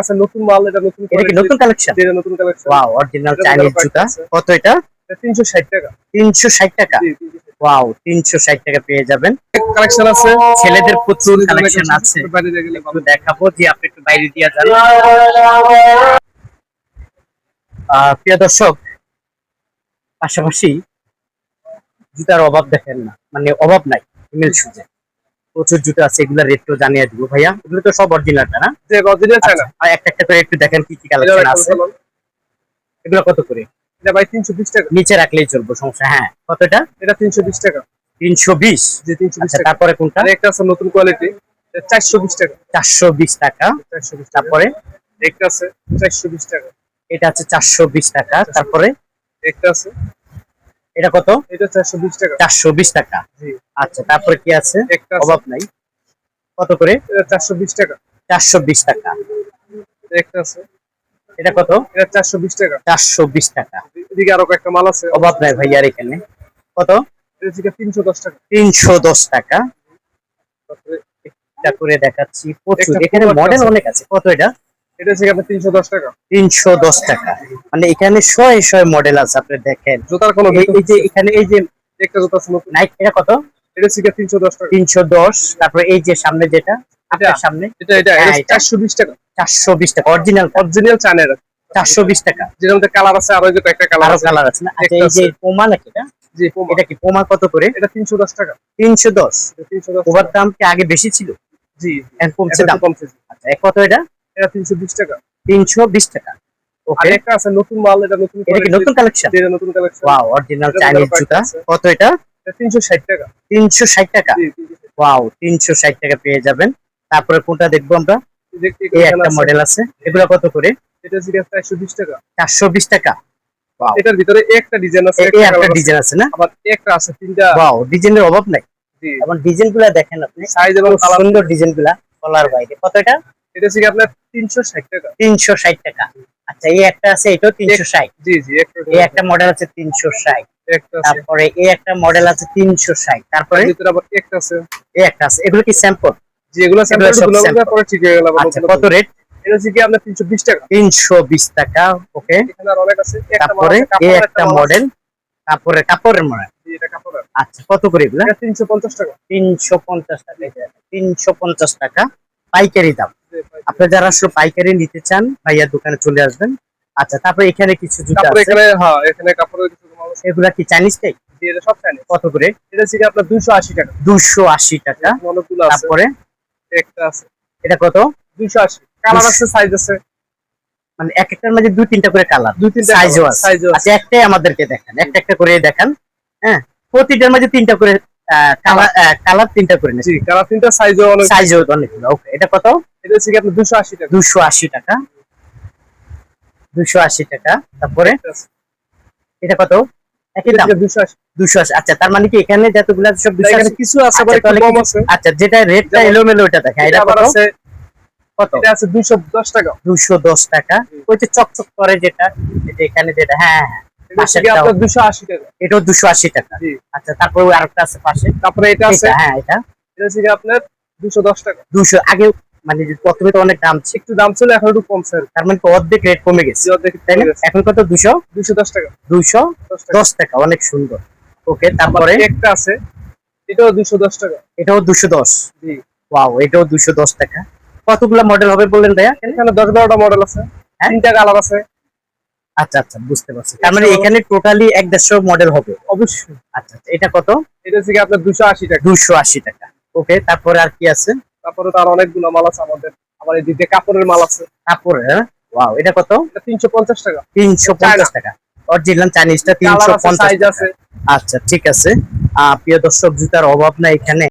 আছে নতুন মাল এটা নতুন এটা কি নতুন কালেকশন এটা নতুন কালেকশন ওয়াও অরিজিনাল চাইনিজ জুতা। কত এটা? তিনশো ষাট টাকা। তিনশো ষাট টাকা? জি, 360 ওয়াও তিনশো ষাট টাকা পেয়ে যাবেন। কালেকশন আছে। ছেলেদের প্রচুর কালেকশন আছে। বাইরে গেলে দেখাবো যে আপনি একটু বাইরে দিয়ে যান। প্রিয় দর্শক পাশাপাশি জুতার অভাব দেখেন না। মানে অভাব নাই ফিমেল শুজে প্রচুর জুতো আছে এগুলা রেটও জানিয়ে দিব ভাইয়া। এগুলো তো সব অরিজিনালটা না? অরিজিনাল চায় না আচ্ছা, আর একটা একটা করে একটু দেখেন কি কি কালেকশন আছে। এগুলো কত করে? এটা ভাই তিনশো বিশ টাকা। নিচে রাখলেই চলবে সমস্যা হ্যাঁ। কতটা এটা? তিনশো বিশ টাকা। তিনশো বিশ? যে তিনশো বিশ আচ্ছা টাকা। তারপরে কোনটা? একটা আছে নতুন কোয়ালিটি চারশো বিশ টাকা। চারশো বিশ টাকা। চারশো বিশ টাকা। তারপরে? একটা আছে চারশো বিশ টাকা। এটা আছে চারশো বিশ টাকা। তারপরে? একটা আছে এটা কত? এটা চারশো বিশ টাকা। চারশো বিশ টাকা। জি। আচ্ছা তারপরে কি আছে? অভাব নাই। কত করে? এটা চারশো বিশ টাকা। চারশো বিশ টাকা। একটা আছে। এটা কত? এটা চারশো বিশ টাকা। চারশো বিশ টাকা। এদিকে আরও কয়েকটা মাল আছে। অভাব নাই ভাইয়ার এখানে। কত? এটা থেকে তিনশো দশ টাকা। তিনশো দশ টাকা। তারপরে দেখাচ্ছি। প্রচুর। এখানে মডেল অনেক আছে। কত এটা? এটা আপনার তিনশো দশ টাকা। তিনশো দশ টাকা। মানে এখানে শয়ে শয়ে মডেল আছে আপনি দেখেন। জুতার কোনো এই যে এখানে এই যে একটা জুতা আছে নাইক এটা কত? এটা তিনশো দশ টাকা। তিনশো দশ। তারপরে এই যে সামনে যেটা আপনার সামনে। এটা এটা হ্যাঁ, চারশো বিশ টাকা। চারশো বিশ টাকা অরিজিনাল চারশো বিশ টাকা। যেটার মধ্যে কালার আছে আরও যে কয়েকটা কালার আছে। কালার আছে না? আচ্ছা এই যে পোমা নাকি এটা? কি পোমা কত করে? এটা তিনশো দশ টাকা। তিনশো দশ। তিনশো দশ ওভার দাম কি আগে বেশি ছিল? জি কমছে দাম? কমছে। আচ্ছা কত এটা? এটা তিনশো বিশ টাকা। তিনশো বিশ টাকা। আর ওকে একটা আছে নতুন মাল এটা নতুন এটা কি নতুন কালেকশন এটা নতুন কালেকশন ওয়াও অরিজিনাল চাইনিজ জুতা। কত এটা? এটা তিনশো ষাট টাকা। তিনশো ষাট টাকা? জি 360 ওয়াও তিনশো ষাট টাকা পেয়ে যাবেন। তারপরে কোনটা দেখব আমরা? এই একটা মডেল আছে। এগুলো কত করে? এটা চারশো বিশ টাকা। চারশো বিশ টাকা। Wow. এটার ভিতরে একটা ডিজাইন আছে একটা একটা ডিজাইন আছে। না? আবার একটা আছে তিনটা। ওয়াও ডিজাইনের অভাব নাই। জি। এবং ডিজাইনগুলা দেখেন আপনি। সাইজ এবং সুন্দর ডিজাইনগুলা কলার বাইরে কত এটা? এটা থেকে আপনার তিনশো ষাট টাকা। তিনশো ষাট টাকা। আচ্ছা এই একটা আছে এটাও তিনশো ষাট। জি এই একটা মডেল আছে তিনশো ষাট। তারপরে এই একটা মডেল আছে তিনশো ষাট। তারপরে? একটা আছে। এই একটা আছে। এগুলো কি স্যাম্পল জি এগুলো স্যাম্পলগুলো পরে ঠিক হয়ে গেল আচ্ছা কত রেট এটা আপনার তিনশো বিশ টাকা। তিনশো বিশ টাকা ওকে। এখানে আর অনেক আছে। একটা তারপরে এই একটা মডেল তারপরে কাপড়ের মডেল এটা কাপড়ের। আচ্ছা কত করে এগুলা? এটা তিনশো পঞ্চাশ টাকা। তিনশো পঞ্চাশ টাকা। তিনশো পঞ্চাশ টাকা। পাইকারি দাম। আপনি যারা আসলে পাইকারি নিতে চান ভাইয়ার দোকানে চলে আসবেন। আচ্ছা তারপরে এখানে কিছু জুতা তারপরে আছে? এখানে হ্যাঁ এখানে কাপড়ের কিছু আছে এগুলা কি চাইনিজ টাই এটা সব চাইনিজ কত করে? এটা থেকে আপনার দুইশো আশি টাকা। দুশো আশি টাকা। অনেকগুলো আছে। তারপরে? একটা আছে। এটা কত? দুইশো আশি। কালার আছে সাইজ আছে। মানে এক একটার মাঝে দুই তিনটা করে কালার। দুই তিনটা সাইজও colour, আছে। আছে। আচ্ছা একটাই আমাদেরকে দেখান। একটা একটা করে দেখান। হ্যাঁ প্রতিটার মাঝে তিনটা করে কালার কালার তিনটা করে জি কালার তিনটা সাইজও অনেক। সাইজও অনেকগুলো। ওকে এটা কত? এটা থেকে আপনার দুশো আশি টাকা। দুশো আশি টাকা। দুশো আশি টাকা। তারপরে এটা কত? একই দাম? দুশো আশি। দুশো আশি। আচ্ছা তার মানে কি এখানে যতগুলো সব দুশো আশি? কিছু আছে আবার আচ্ছা, একটু কম আছে। আচ্ছা যেটা রেটটা এলোমেলো ওটা দেখা এটা এটা আবার আছে কত? এটা আছে দুইশো দশ টাকা। দুশো দশ টাকা। ওই যে চকচক করে যেটা এখানে যেটা হ্যাঁ হ্যাঁ টাকা। এটাও দুশো আশি টাকা। আচ্ছা তারপর আরেকটা আছে পাশে। তারপরে এটা আছে হ্যাঁ এটা। এটা থেকে আপনার দুশো দশ টাকা। দুশো আগে মানে যে প্রথমে তো অনেক দাম ছিল একটু দাম ছিল এখন একটু কম কি। তার মানে অর্ধেক রেট কমে গেছে। অর্ধেক তাই না? এখন কত? দুশো? দুশো দশ টাকা। দুশো দশ টাকা। অনেক সুন্দর। ওকে তারপরে? একটা আছে এটাও দুশো দশ টাকা। এটাও দুশো দশ। জি। ওয়াও এটাও দুশো দশ টাকা। কতগুলো মডেল হবে বললেন ভাইয়া? এখানে দশ বারোটা মডেল আছে। হ্যাঁ? তিনটা কালার আছে। আচ্ছা আচ্ছা বুঝতে পারছি। তার মানে এখানে টোটালি এক দেড়শো মডেল হবে। অবশ্যই। আচ্ছা আচ্ছা এটা কত? এটা থেকে আপনার দুশো আশি টাকা। দুশো আশি টাকা। ওকে তারপরে আর কি আছে? তারপরে তার আর অনেকগুলো মাল আছে আমাদের। আমার এই দিকে কাপড়ের মাল আছে। কাপড় হ্যাঁ? ওয়াও এটা কত? এটা তিনশো পঞ্চাশ টাকা। তিনশো পঞ্চাশ টাকা। অরিজিনাল চাইনিজটা তিনশো কালার আছে। সাইজ আচ্ছা ঠিক আছে। আহ প্রিয় দর্শক জুতার অভাব না এখানে।